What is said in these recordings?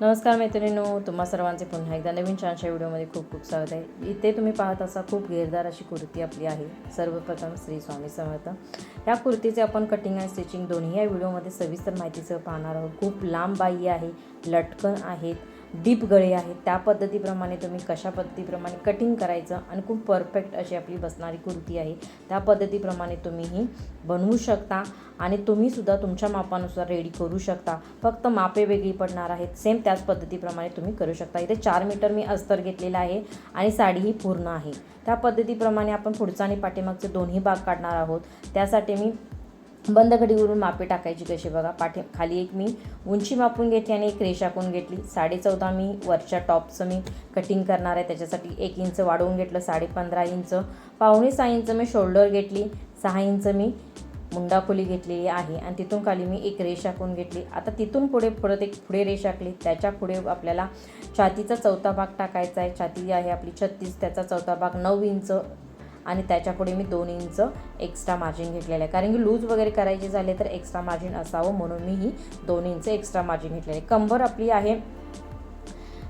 नमस्कार मैत्रिणींनो तुम्हा सर्वांचे पुन्हा एकदा नवीन छानशा व्हिडिओमध्ये खूप खूप स्वागत आहे. इथे तुम्ही पाहत असा खूप घेरदार अशी कुर्ती आपली आहे. सर्वप्रथम श्री स्वामी समर्थ. या कुर्तीचे आपण कटिंग आणि स्टिचिंग दोन्ही या व्हिडिओमध्ये सविस्तर माहितीसह पाहणार आहोत. खूप लांब बाई आहे लटकन आहेत. डीप गळे आहेत त्या पद्धतीप्रमाणे तुम्ही कशा पद्धतीप्रमाणे कटिंग करायचं आणि खूप परफेक्ट अशी आपली बसणारी कुर्ती आहे. त्या पद्धतीप्रमाणे तुम्ही ही बनवू शकता आणि तुम्हीसुद्धा तुमच्या मापानुसार रेडी करू शकता. फक्त मापे वेगळी पडणार आहेत. सेम त्याच पद्धतीप्रमाणे तुम्ही करू शकता. इथे चार मीटर मी अस्तर घेतलेला आहे आणि साडीही पूर्ण आहे. त्या पद्धतीप्रमाणे आपण पुढचा आणि पाठीमागचे दोन्ही भाग काढणार आहोत. त्यासाठी मी बंद घडीवरून मापे टाकायची कशी? बघा पाठी खाली एक मी उंची मापून घेतली आणि एक रेषा कोण घेतली. साडेचौदा मी वरच्या टॉपचं मी कटिंग करणार आहे. त्याच्यासाठी एक इंच वाढवून घेतलं साडे पंधरा इंच. पावणे सहा इंच मी शोल्डर घेतली सहा इंच मी मुंडा खोली घेतलेली आहे. आणि तिथून खाली मी एक रेषा कोण घेतली. आता तिथून पुढे परत एक पुढे रेषा आखली. त्याच्या पुढे आपल्याला छातीचा चौथा भाग टाकायचा आहे. छाती आहे आपली छत्तीस त्याचा चौथा भाग नऊ इंच. आणि त्याच्यापुढे मी दोन इंच एक्स्ट्रा मार्जिन घेतलेलं आहे. कारण की लूज वगैरे करायचे झाले तर एक्स्ट्रा मार्जिन असावं म्हणून मी ही दोन इंच एक्स्ट्रा मार्जिन घेतलेले आहे. कंबर आपली आहे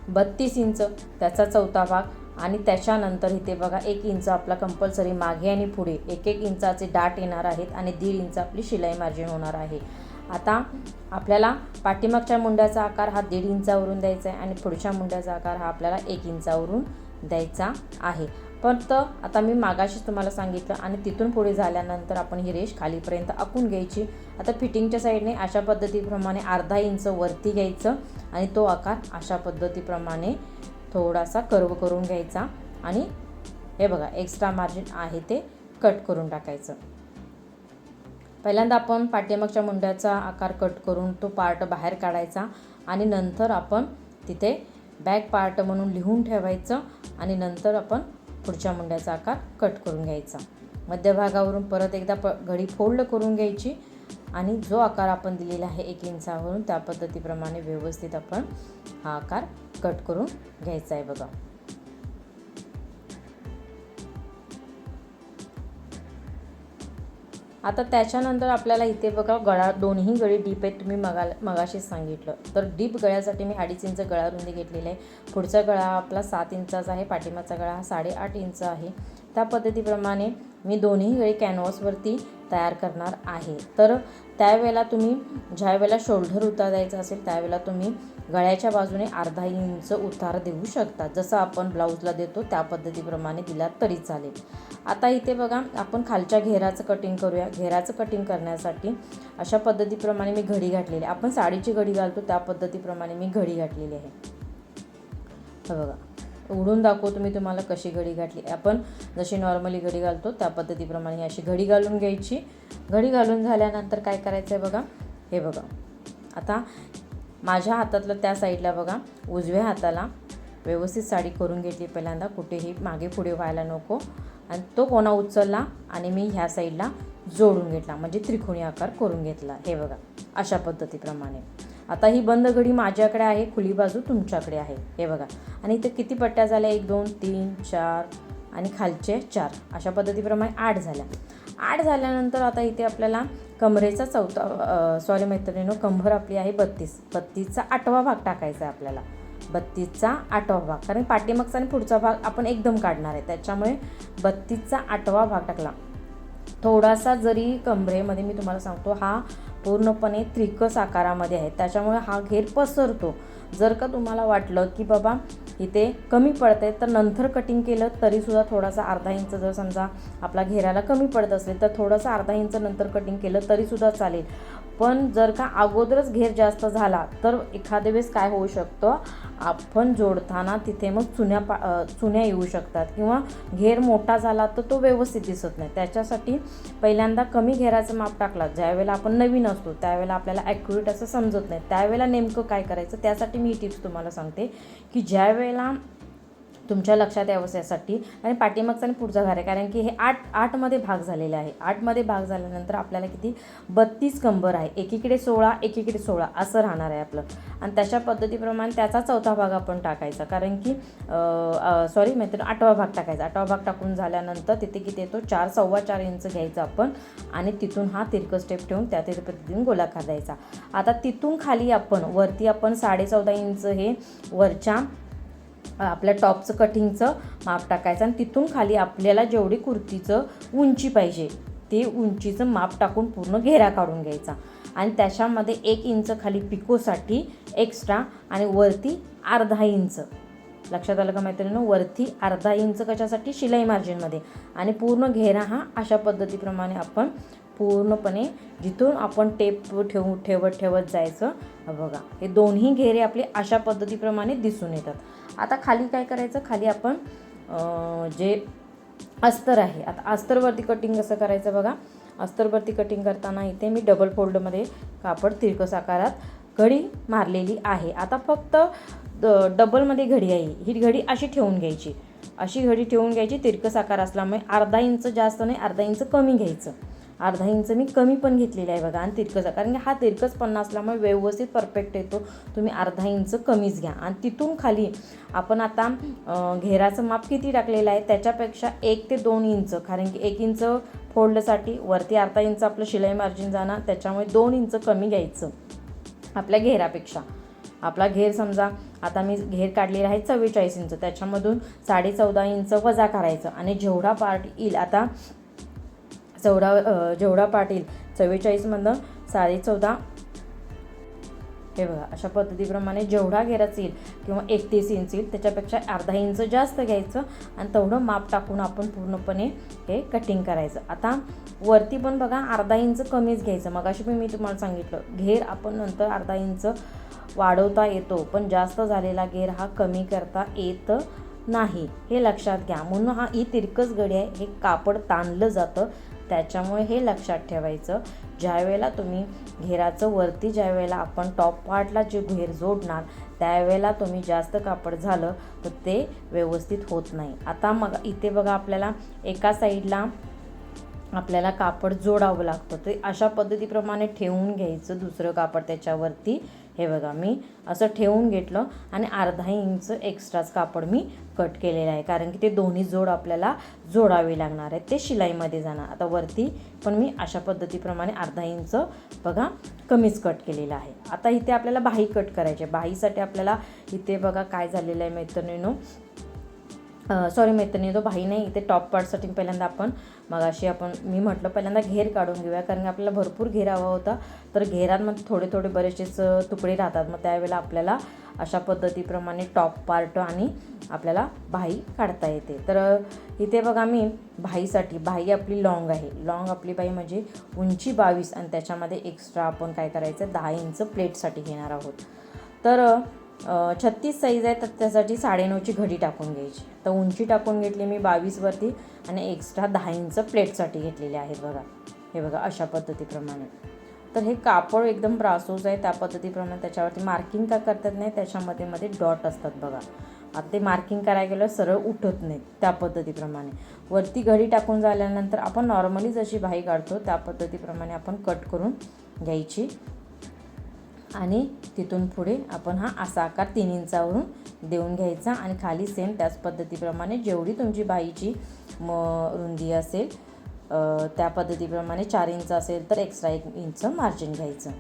बत्तीस इंच त्याचा चौथा भाग आणि त्याच्यानंतर इथे बघा एक इंच आपला कंपल्सरी मागे आणि पुढे. एक एक इंचाचे डाट येणार आहेत आणि दीड इंच आपली शिलाई मार्जिन होणार आहे. आता आपल्याला पाठीमागच्या मुंड्याचा आकार हा दीड इंचावरून द्यायचा आहे आणि पुढच्या मुंड्याचा आकार हा आपल्याला एक इंचावरून द्यायचा आहे. फक्त आता मी मागाशीच तुम्हाला सांगितलं आणि तिथून पुढे झाल्यानंतर आपण ही रेष खालीपर्यंत आखून घ्यायची. आता फिटिंगच्या साईडने अशा पद्धतीप्रमाणे अर्धा इंच वरती घ्यायचं आणि तो आकार अशा पद्धतीप्रमाणे थोडासा कर्व करून घ्यायचा आणि हे बघा एक्स्ट्रा मार्जिन आहे ते कट करून टाकायचं. पहिल्यांदा आपण पाठीमागच्या मुंड्याचा आकार कट करून तो पार्ट बाहेर काढायचा आणि नंतर आपण तिथे बॅक पार्ट म्हणून लिहून ठेवायचं आणि नंतर आपण पुढच्या मुंड्याचा आकार कट करून घ्यायचा. मध्यभागावरून परत एकदा प घडी फोल्ड करून घ्यायची आणि जो आकार आपण दिलेला आहे एक इंचावरून त्या पद्धतीप्रमाणे व्यवस्थित आपण हा आकार कट करून घ्यायचा आहे बघा. आता त्याच्यानंतर आपल्याला इथे बघा गळा दोन्ही गळी डीप आहेत तुम्ही मगा मगाशीच सांगितलं. तर डीप गळ्यासाठी मी अडीच इंच गळा रुंदी घेतलेली आहे. पुढचा गळा आपला सात इंचाचा आहे पाठीमागचा गळा हा साडेआठ इंच आहे. त्या पद्धतीप्रमाणे मी दोन्ही गळी कॅनव्हासवरती तयार करणार आहे. तर त्यावेळेला तुम्ही ज्यावेळेला शोल्डर उतार द्यायचा असेल त्यावेळेला तुम्ही गळ्याच्या बाजूने अर्धा इंच उतार देऊ शकता. जसं आपण ब्लाऊजला देतो त्या पद्धतीप्रमाणे दिला तरी चालेल. आता इथे बघा आपण खालच्या घेराचं कटिंग करूया. घेराचं कटिंग करण्यासाठी अशा पद्धतीप्रमाणे मी घडी घातलेली आहे. आपण साडीची घडी घालतो त्या पद्धतीप्रमाणे मी घडी घातलेली आहे. बघा. उडून दाखवतो मी तुम्हाला कशी घडी घातली. आपण जशी नॉर्मली घडी घालतो त्या पद्धतीप्रमाणे अशी घडी घालून घ्यायची. घडी घालून झाल्यानंतर काय करायचं आहे बघा? हे बघा. आता माझ्या हातातलं त्या साईडला बघा. उजव्या हाताला व्यवस्थित साडी करून घेतली पहिल्यांदा. कुठेही मागे पुढे व्हायला नको. आणि तो कोणा उचलला आणि मी ह्या साईडला जोडून घेतला. म्हणजे त्रिकोणी आकार करून घेतला. हे बघा. अशा पद्धतीप्रमाणे. आता ही बंद घडी माझ्याकडे आहे खुली बाजू तुमच्याकडे आहे. हे बघा. आणि इथे किती पट्ट्या झाल्या? एक दोन तीन चार आणि खालचे चार. अशा पद्धतीप्रमाणे आठ झाल्या. आठ झाल्यानंतर आता इथे आपल्याला कमरेचा चौथा सॉरी मैत्रिणीनो कंबर आपली आहे बत्तीस. बत्तीसचा आठवा भाग टाकायचा आहे आपल्याला. बत्तीसचा आठवा भाग. कारण पाठीमागचा आणि पुढचा भाग आपण एकदम काढणार आहे. त्याच्यामुळे बत्तीसचा आठवा भाग टाकला. थोडासा जरी कमरेमध्ये मी तुम्हाला सांगतो हा पूर्णपणे त्रिकस आकारामध्ये आहे. त्याच्यामुळे हा घेर पसरतो. जर का तुम्हाला वाटलं की बाबा इथे कमी पडते तर नंतर कटिंग केलं तरीसुद्धा थोडासा अर्धा इंच जर समजा आपला घेराला कमी पडत असेल तर थोडंसं अर्धा इंच नंतर कटिंग केलं तरीसुद्धा चालेल. पण जर का अगोदरच घेर जास्त झाला तर एखाद्या वेळेस काय होऊ शकतं? आपण जोडताना तिथे मग चुन्या पा चुन्या येऊ शकतात किंवा घेर मोठा झाला तर तो व्यवस्थित दिसत नाही. त्याच्यासाठी पहिल्यांदा कमी घेराचं माप टाकला. ज्यावेळेला आपण नवीन असतो त्यावेळेला आपल्याला ॲक्युरेट असं समजत नाही. त्यावेळेला नेमकं काय करायचं? त्यासाठी मी ही टिप्स तुम्हाला सांगते की ज्यावेळेला तुमच्या लक्षात यावं यासाठी. आणि पाठीमागचा आणि पुढचा घार आहे. कारण की हे आठ आठमध्ये भाग झालेला आहे. आठमध्ये भाग झाल्यानंतर आपल्याला किती? बत्तीस कंबर आहे. एकीकडे सोळा एकीकडे सोळा असं राहणार आहे आपलं. आणि तशा पद्धतीप्रमाणे त्याचा चौथा भाग आपण टाकायचा. कारण की सॉरी मैत्रीण आठवा भाग टाकायचा. आठवा भाग टाकून झाल्यानंतर तिथे किती येतो? चार सव्वा चार इंच घ्यायचं आपण. आणि तिथून हा तिरक स्टेप ठेवून त्या त्या पद्धतीने गोलाकार द्यायचा. आता तिथून खाली आपण वरती आपण साडे चौदा इंच हे वरच्या आपल्या टॉपचं कटिंगचं माप टाकायचं आणि तिथून खाली आपल्याला जेवढी कुर्तीचं उंची पाहिजे ते उंचीचं माप टाकून पूर्ण घेरा काढून घ्यायचा. आणि त्याच्यामध्ये एक इंच खाली पिकोसाठी एक्स्ट्रा आणि वरती अर्धा इंच. लक्षात आलं का मैत्रिणीनं? वरती अर्धा इंच कशासाठी? शिलाई मार्जिनमध्ये आणि पूर्ण घेरा हा अशा पद्धतीप्रमाणे आपण पूर्णपणे जिथून आपण टेप ठेवू ठेवत ठेवत जायचं बघा. हे दोन्ही घेरे आपले अशा पद्धतीप्रमाणे दिसून येतात. आता खाली काय करायचं? खाली आपण जे अस्तर आहे आता अस्तरवरती कटिंग कसं करायचं बघा? अस्तरवरती कटिंग करताना इथे मी डबल फोल्डमध्ये कापड तिरकस आकारात घडी मारलेली आहे. आता फक्त डबलमध्ये घडी आहे. ही घडी अशी ठेवून घ्यायची. अशी घडी ठेवून घ्यायची तिरकस आकार असल्यामुळे अर्धा इंच जास्त नाही अर्धा इंच कमी घ्यायचं. अर्धा इंच मी कमी पण घेतलेली आहे बघा. आणि तिरकस कारण की हा तिरकस पन्ना असल्यामुळे व्यवस्थित परफेक्ट येतो. तुम्ही अर्धा इंच कमीच घ्या. आणि तिथून खाली आपण आता घेराचं माप किती टाकलेलं आहे? त्याच्यापेक्षा एक ते दोन इंच. कारण की एक इंच फोल्डसाठी वरती अर्धा इंच आपलं शिलाई मार्जिन जाणार. त्याच्यामुळे दोन इंच कमी घ्यायचं आपल्या घेरापेक्षा. आपला घेर समजा आता मी घेर काढलेला आहे चव्वेचाळीस इंच. त्याच्यामधून साडे चौदा इंच वजा करायचं. आणि जेवढा पार्ट येईल आता चौदा जेवढा पाटील चव्वेचाळीसमधनं साडे चौदा. हे बघा अशा पद्धतीप्रमाणे जेवढा घेराच येईल किंवा एकतीस इंच येईल त्याच्यापेक्षा अर्धा इंच जास्त घ्यायचं आणि तेवढं माप टाकून आपण पूर्णपणे हे कटिंग करायचं. आता वरती पण बघा अर्धा इंच कमीच घ्यायचं. मग अशी पण मी तुम्हाला सांगितलं घेर आपण नंतर अर्धा इंच वाढवता येतो पण जास्त झालेला घेर हा कमी करता येत नाही. हे लक्षात घ्या. म्हणून हा ही तिरकस गडी आहे. हे कापड ताणलं जातं. त्याच्यामुळे हे लक्षात ठेवायचं ज्या वेळेला तुम्ही घेराचं वरती ज्या वेळेला आपण टॉप पार्टला जे घेर जोडणार त्यावेळेला तुम्ही जास्त कापड झालं तर ते व्यवस्थित होत नाही. आता मग इथे बघा आपल्याला एका साईडला आपल्याला कापड जोडावं लागतं. ते अशा पद्धतीप्रमाणे ठेवून घ्यायचं दुसरं कापड त्याच्यावरती. हे बघा मी असं ठेवून घेतलं आणि अर्धा इंच एक्स्ट्राच कापड मी कट केलेलं आहे. कारण की ते दोन्ही जोड आपल्याला जोडावे लागणार आहेत. ते शिलाईमध्ये जाणार. आता वरती पण मी अशा पद्धतीप्रमाणे अर्धा इंच बघा कमीच कट केलेलं आहे. आता इथे आपल्याला बाही कट करायची. आहे बाहीसाठी आपल्याला इथे बघा काय झालेलं आहे मैत्रिणीनो. सॉरी मैत्रिणी तो भाई नाही इथे टॉप पार्टसाठी पहिल्यांदा आपण मग अशी आपण मी म्हटलं पहिल्यांदा घेर काढून घेऊया कारण की आपल्याला भरपूर घेर हवा होता. तर घेरांमध्ये थोडे थोडे बरेचसेच तुकडे राहतात. मग त्यावेळेला आपल्याला अशा पद्धतीप्रमाणे टॉप पार्ट आणि आपल्याला भाई काढता येते. तर इथे बघा मी भाईसाठी भाई आपली लॉंग आहे. लॉंग आपली बाई म्हणजे उंची बावीस आणि त्याच्यामध्ये एक्स्ट्रा आपण काय करायचं दहा इंच प्लेटसाठी घेणार आहोत. तर छत्तीस साईज आहे तर त्यासाठी साडेनऊची घडी टाकून घ्यायची. तर उंची टाकून घेतली मी बावीसवरती आणि एक्स्ट्रा दहा इंच प्लेटसाठी घेतलेले आहेत बघा. हे बघा अशा पद्धतीप्रमाणे. तर हे कापड एकदम ब्रासोज आहे त्या पद्धतीप्रमाणे त्याच्यावरती मार्किंग का करतात नाही त्याच्यामध्ये मध्ये डॉट असतात बघा. आता ते मार्किंग करायला गेलं सरळ उठत नाही त्या पद्धतीप्रमाणे. वरती घडी टाकून झाल्यानंतर आपण नॉर्मली जशी भाई काढतो त्या पद्धतीप्रमाणे आपण कट करून घ्यायची. आणि तिथून पुढे आपण हा असा आकार तीन इंचावरून देऊन घ्यायचा आणि खाली सेम त्याच पद्धतीप्रमाणे जेवढी तुमची बाईची म रुंदी असेल त्या पद्धतीप्रमाणे चार इंच असेल तर एक्स्ट्रा एक इंच मार्जिन घ्यायचं.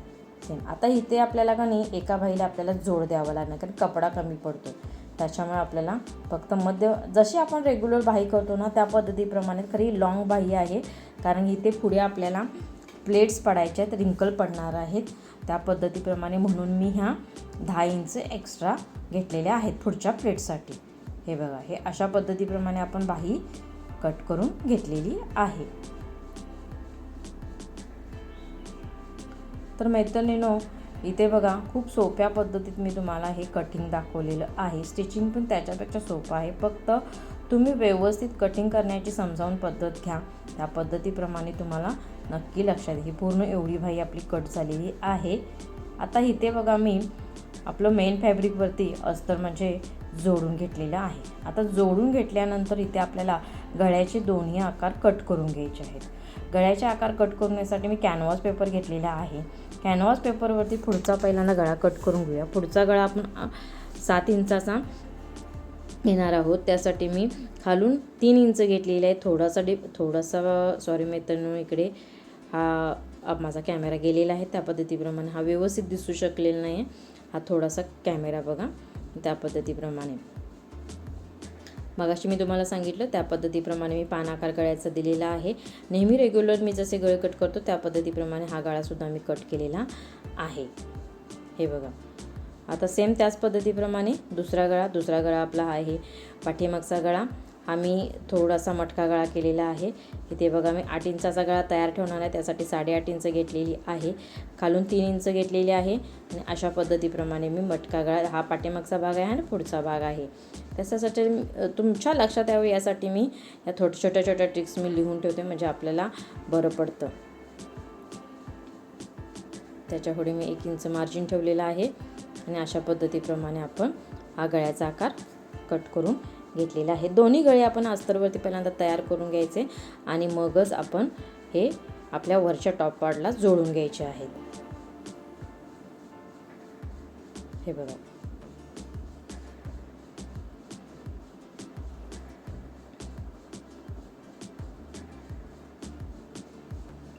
सेम आता इथे आपल्याला का नाही एका बाईला आपल्याला जोड द्यावा लागणार कारण कपडा कमी पडतो त्याच्यामुळे आपल्याला फक्त मध्य जशी आपण रेग्युलर बाही करतो ना त्या पद्धतीप्रमाणे खरी लॉंग बाही आहे. कारण इथे पुढे आपल्याला प्लेट्स पडायच्या आहेत रिंकल पडणार आहेत. त्या पद्धतीप्रमाणे म्हणून मी ह्या दहा इंच एक्स्ट्रा घेतलेल्या आहेत पुढच्या प्लेटसाठी हे बघा हे अशा पद्धतीप्रमाणे आपण बाही कट करून घेतलेली आहे. तर मैत्रिणीनो इथे बघा खूप सोप्या पद्धतीत मी तुम्हाला हे कटिंग दाखवलेलं आहे. स्टिचिंग पण त्याच्यापेक्षा सोपं आहे. फक्त तुम्ही व्यवस्थित कटिंग करण्याची समजावून पद्धत घ्या. त्या पद्धतीप्रमाणे तुम्हाला नक्की लक्षात ही पूर्ण एवढी भाई आपली कट झालेली आहे. आता इथे बघा मी आपलं मेन फॅब्रिकवरती अस्तर म्हणजे जोडून घेतलेलं आहे. आता जोडून घेतल्यानंतर इथे आपल्याला गळ्याचे दोन्ही आकार कट करून घ्यायचे आहेत. गळ्याचे आकार कट करण्यासाठी मी कॅनव्हास पेपर घेतलेला आहे. कॅनव्हास पेपरवरती पुढचा पहिल्यांदा गळा कट करून घेऊया. पुढचा गळा आपण सात इंचाचा घेणार आहोत. त्यासाठी मी खालून तीन इंच घेतलेला आहे थोडासा डिप थोडासा सॉरी मैत्रिणी इकडे हा माझा कॅमेरा गेलेला आहे त्या पद्धतीप्रमाणे. हा व्यवस्थित दिसू शकलेला नाही आहे हा थोडासा कॅमेरा बघा त्या पद्धतीप्रमाणे. मगाशी मी तुम्हाला सांगितलं त्या पद्धतीप्रमाणे मी पान आकार गळ्याचा दिलेला आहे. नेहमी रेग्युलर मी जसे गळे कट करतो त्या पद्धतीप्रमाणे हा गळासुद्धा मी कट केलेला आहे. हे बघा. आता सेम त्याच पद्धतीप्रमाणे दुसरा गळा दुसरा गळा आपला आहे पाठीमागचा गळा. हा मी थोडासा मटका गळा केलेला आहे. इथे बघा मी आठ इंचाचा गळा तयार ठेवणार आहे. त्यासाठी साडेआठ इंच घेतलेली आहे. खालून तीन इंच घेतलेली आहे. आणि अशा पद्धतीप्रमाणे मी मटका गळा हा पाठीमागचा भाग आहे आणि पुढचा भाग आहे. त्याच्यासाठी तुमच्या लक्षात यावं यासाठी मी या थोड्या छोट्या छोट्या ट्रिक्स मी लिहून ठेवते. म्हणजे आपल्याला बरं पडतं. त्याच्यापुढे मी एक इंच मार्जिन ठेवलेलं आहे. आणि अशा पद्धतीप्रमाणे आपण हा गळ्याचा आकार कट करून घेतलेलं आहे दोन्ही गळे आपण अस्तरवरती पहिल्यांदा तयार करून घ्यायचे आणि मगच आपण हे आपल्या वरच्या टॉप पार्टला जोडून घ्यायचे आहेत. हे बघा.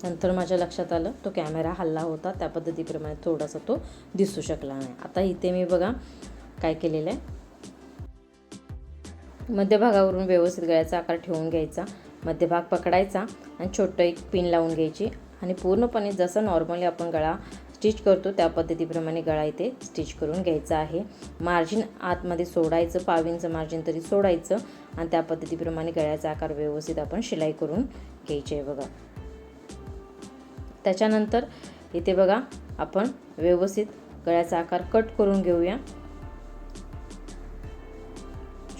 नंतर माझ्या लक्षात आलं तो कॅमेरा हल्ला होता त्या पद्धतीप्रमाणे थोडासा तो दिसू शकला नाही. आता इथे मी बघा काय केलेलं आहे? मध्यभागावरून व्यवस्थित गळ्याचा आकार ठेवून घ्यायचा. मध्यभाग पकडायचा आणि छोटं एक पिन लावून घ्यायची. आणि पूर्णपणे जसं नॉर्मली आपण गळा स्टिच करतो त्या पद्धतीप्रमाणे गळा इथे स्टिच करून घ्यायचा आहे. मार्जिन आतमध्ये सोडायचं पावींचं मार्जिन तरी सोडायचं आणि त्या पद्धतीप्रमाणे गळ्याचा आकार व्यवस्थित आपण शिलाई करून घ्यायची आहे बघा. त्याच्यानंतर इथे बघा आपण व्यवस्थित गळ्याचा आकार कट करून घेऊया.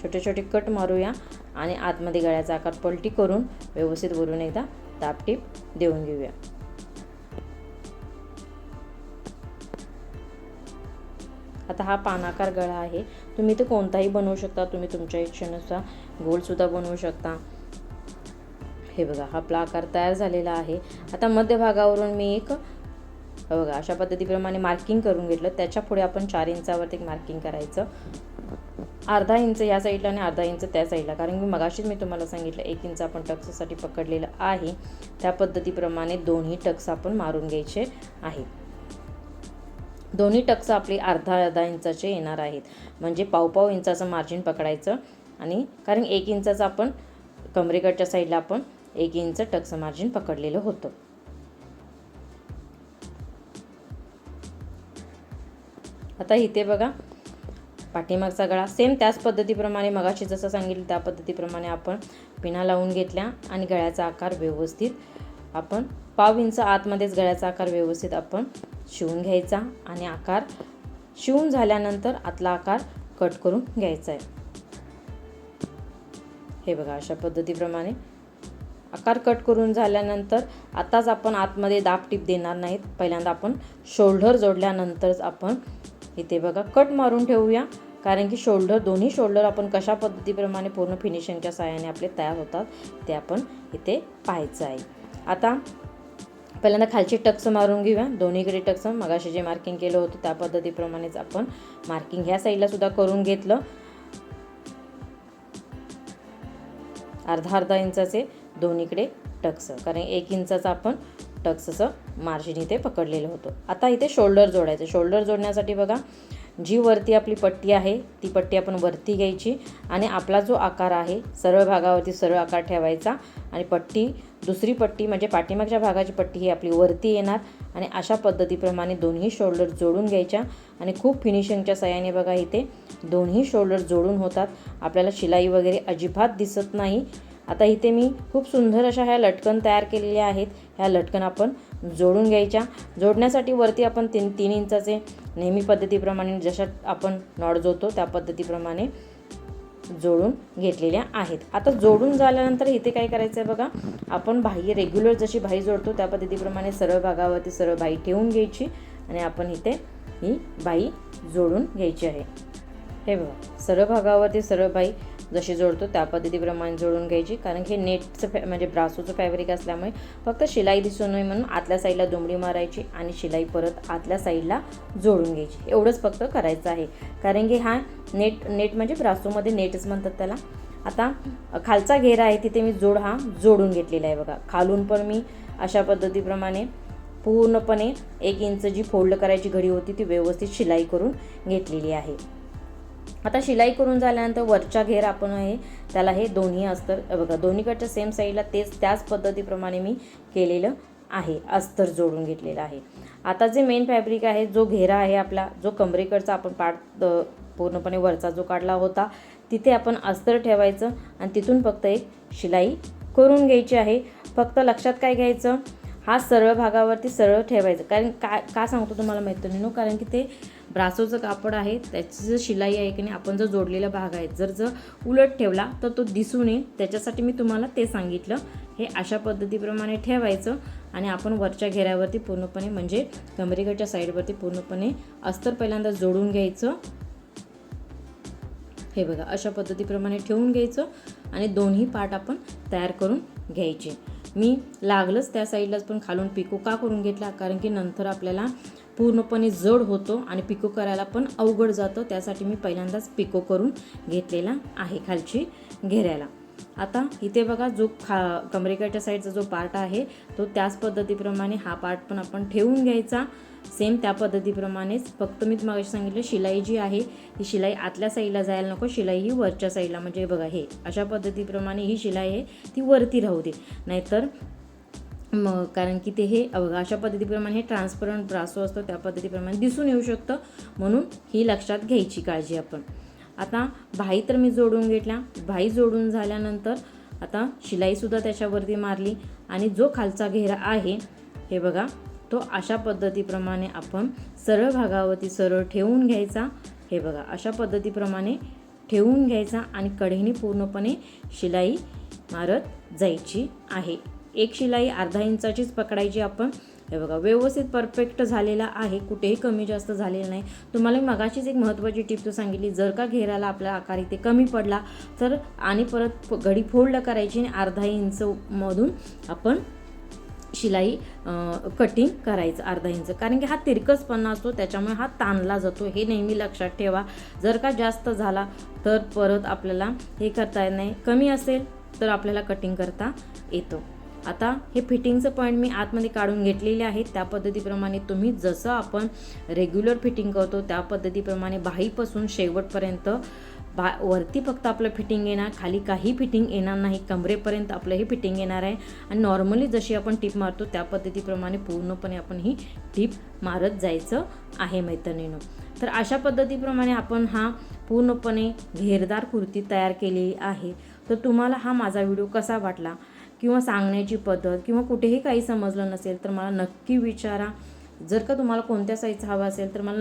छोटे छोटे कट मारूया आणि आतमध्ये गळ्याचा आकार पलटी करून व्यवस्थित वरून एकदा दापटीप देऊन घेऊया. आता हा पानाकार गळा आहे. तुम्ही तो कोणताही बनवू शकता. तुम्ही तुमच्या इच्छेनुसार गोलसुद्धा बनवू शकता. हे बघा हा आपला आकार तयार झालेला आहे. आता मध्यभागावरून मी एक बघा अशा पद्धतीप्रमाणे मार्किंग करून घेतलं. त्याच्या पुढे आपण चार इंचावरती एक मार्किंग करायचं. अर्धा इंच या साईडला आणि अर्धा इंच त्या साईडला. कारण की मगाशीच मी तुम्हाला सांगितलं एक इंच आपण टक्ससाठी पकडलेलं आहे. त्या पद्धतीप्रमाणे दोन्ही टक्स आपण मारून घ्यायचे आहेत दोन्ही टक्स आपले अर्धा अर्धा इंचाचे येणार आहेत. म्हणजे पावपाव इंचाचं मार्जिन पकडायचं आणि कारण एक इंचाचं आपण कमरेकडच्या साईडला आपण एक इंच टक्स मार्जिन पकडलेलं होतं. आता इथे बघा पाठीमागचा गळा. सेम त्याच पद्धतीप्रमाणे मगाशी जसं सांगितलं त्या पद्धतीप्रमाणे आपण पिना लावून घेतल्या आणि गळ्याचा आकार व्यवस्थित आपण पाव इंच आतमध्येच गळ्याचा आकार व्यवस्थित आपण शिवून घ्यायचा आणि आकार शिवून झाल्यानंतर आतला आकार कट करून घ्यायचा आहे. हे बघा अशा पद्धतीप्रमाणे आकार कट करून झाल्यानंतर आताच आपण आतमध्ये दाब टीप देणार नाहीत. पहिल्यांदा आपण शोल्डर जोडल्यानंतरच आपण इथे बघा कट मारून ठेवूया. कारण की शोल्डर दोन्ही शोल्डर आपण कशा पद्धतीप्रमाणे पूर्ण फिनिशिंगच्या सहाय्याने आपले तयार होतात ते आपण इथे पाहायचं आहे. आता पहिल्यांदा खालची टक्स मारून घेऊया. दोन्हीकडे टक्स मगाशी जे मार्किंग केलं होतं त्या पद्धतीप्रमाणेच आपण मार्किंग ह्या साईडला सुद्धा करून घेतलं. अर्धा अर्धा इंचाचे दोन्हीकडे टक्स कारण एक इंचाचं आपण टक्सचं मार्जिन इथे पकडलेलं होतं. आता इथे शोल्डर जोडायचं. शोल्डर जोडण्यासाठी बघा जी वरती आपली पट्टी आहे ती पट्टी आपण वरती घ्यायची आणि आपला जो आकार आहे सरळ भागावरती सरळ आकार ठेवायचा आणि पट्टी दुसरी पट्टी म्हणजे पाठीमागच्या भागाची पट्टी ही आपली वरती येणार आणि अशा पद्धतीप्रमाणे दोन्ही शोल्डर जोडून घ्यायच्या आणि खूप फिनिशिंगच्या सहाय्याने बघा इथे दोन्ही शोल्डर जोडून होतात. आपल्याला शिलाई वगैरे अजिबात दिसत नाही. आता इथे मी खूप सुंदर अशा ह्या लटकन तयार केलेल्या आहेत. ह्या लटकन आपण जोडून घ्यायच्या. जोडण्यासाठी वरती आपण तीन तीन इंचाचे नेहमी पद्धतीप्रमाणे जशा आपण नॉट जोडतो त्या पद्धतीप्रमाणे जोडून घेतलेल्या आहेत. आता जोडून झाल्यानंतर इथे काय करायचं आहे बघा आपण बाह्य रेग्युलर जशी बाई जोडतो त्या पद्धतीप्रमाणे सरळ भागावरती सरळ बाई ठेवून घ्यायची आणि आपण इथे ही बाई जोडून घ्यायची आहे. हे बघा सरळ भागावरती सरळ बाई जशी जोडतो त्या पद्धतीप्रमाणे जोडून घ्यायची. कारण की हे नेटचं फॅ म्हणजे ब्रासोचं फॅब्रिक असल्यामुळे फक्त शिलाई दिसू नये म्हणून आतल्या साईडला दुमडी मारायची आणि शिलाई परत आतल्या साईडला जोडून घ्यायची. एवढंच फक्त करायचं आहे. कारण की हा नेट नेट म्हणजे ब्रासोमध्ये नेटच म्हणतात त्याला. आता खालचा घेरा आहे तिथे मी जोड हा जोडून घेतलेला आहे बघा. खालून पण मी अशा पद्धतीप्रमाणे पूर्णपणे एक इंच जी फोल्ड करायची घडी होती ती व्यवस्थित शिलाई करून घेतलेली आहे. आता शिलाई करून झाल्यानंतर वरच्या घेर आपण आहे त्याला हे दोन्ही अस्तर बघा दोन्हीकडच्या सेम साईडला तेच त्याच पद्धतीप्रमाणे मी केलेलं आहे अस्तर जोडून घेतलेलं आहे. आता जे मेन फॅब्रिक आहे जो घेरा आहे आपला जो कमरेकडचा आपण पाठ पूर्णपणे वरचा जो काढला होता तिथे आपण अस्तर ठेवायचं आणि तिथून फक्त एक शिलाई करून घ्यायची आहे. फक्त लक्षात काय घ्यायचं? हा सरळ भागावरती सरळ ठेवायचं. कारण काय का सांगतो तुम्हाला मैत्रिणीनो? कारण की ते ब्रासोचं कापड आहे त्याची जर शिलाई आहे की नाही आपण जो जोडलेला भाग आहे जर जर उलट ठेवला तर तो दिसून येईल. त्याच्यासाठी मी तुम्हाला ते सांगितलं. हे अशा पद्धतीप्रमाणे ठेवायचं आणि आपण वरच्या घेऱ्यावरती पूर्णपणे म्हणजे कमरेकडच्या साईडवरती पूर्णपणे अस्तर पहिल्यांदा जोडून घ्यायचं. हे बघा अशा पद्धतीप्रमाणे ठेवून घ्यायचं आणि दोन्ही पार्ट आपण तयार करून घ्यायचे. मी लागलंच त्या साईडलाच पण खालून पिको का करून घेतला? कारण की नंतर आपल्याला पूर्णपणे जड होतो आणि पिको करायला पण अवघड जातं. त्यासाठी मी पहिल्यांदाच पिको करून घेतलेला आहे खालची घेऱ्याला. आता इथे बघा जो खा कमरेकडच्या साईडचा जो पार्ट आहे तो त्याच पद्धतीप्रमाणे हा पार्ट पण आपण ठेवून घ्यायचा. सेम त्या पद्धतीप्रमाणेच. फक्त मी तुम्हाला सांगितलं शिलाई जी आहे ही शिलाई आतल्या साईडला जायला नको शिलाई ही वरच्या साईडला. म्हणजे बघा हे अशा पद्धतीप्रमाणे ही शिलाई आहे ती वरती राहू दे. नाहीतर मग कारण की ते हे बघा अशा पद्धतीप्रमाणे हे ट्रान्सपरंट ब्रासो असतो त्या पद्धतीप्रमाणे दिसून येऊ शकतं. म्हणून ही लक्षात घ्यायची काळजी आपण. आता भाई तर मी जोडून घेतल्या. भाई जोडून झाल्यानंतर आता शिलाईसुद्धा त्याच्यावरती मारली आणि जो खालचा घेरा आहे हे बघा तो अशा पद्धतीप्रमाणे आपण सरळ भागावरती सरळ ठेवून घ्यायचा. हे बघा अशा पद्धतीप्रमाणे ठेवून घ्यायचा आणि कढईने पूर्णपणे शिलाई मारत जायची आहे. एक शिलाई अर्धा इंचाचीच पकडायची आपण. हे बघा व्यवस्थित परफेक्ट झालेला आहे. कुठेही कमी जास्त झालेलं नाही. तुम्हाला मी मगाशीच एक महत्त्वाची टिप तू सांगितली. जर का घेराला आपला आकार इथे कमी पडला तर आणि परत घडी फोल्ड करायची आणि अर्धा इंच मधून आपण शिलाई कटिंग करायचं अर्धा इंच. कारण की हा तिरकसपणा असतो त्याच्यामुळे हा ताणला जातो. हे नेहमी लक्षात ठेवा. जर का जास्त झाला तर परत आपल्याला हे करता येत नाही. कमी असेल तर आपल्याला कटिंग करता येतं. आता हे फिटिंगचं पॉईंट मी आतमध्ये काढून घेतलेले आहे त्या पद्धतीप्रमाणे तुम्ही जसं आपण रेग्युलर फिटिंग करतो त्या पद्धतीप्रमाणे बाहीपासून शेवटपर्यंत बा वरती फक्त आपलं फिटिंग येणार खाली काही फिटिंग येणार नाही कमरेपर्यंत आपलं हे फिटिंग येणार आहे. आणि नॉर्मली जशी आपण टीप मारतो त्या पद्धतीप्रमाणे पूर्णपणे आपण ही टीप मारत जायचं आहे मैत्रिणीनं. तर अशा पद्धतीप्रमाणे आपण हा पूर्णपणे घेरदार कुर्ती तयार केलेली आहे. तर तुम्हाला हा माझा व्हिडिओ कसा वाटला? किंवा सांगण्याची पद्धत किंवा कुठेही काही समजलं नसेल तर मला नक्की विचारा. जर का तुम्हाला कोणत्या साईजचा हवा असेल तर मला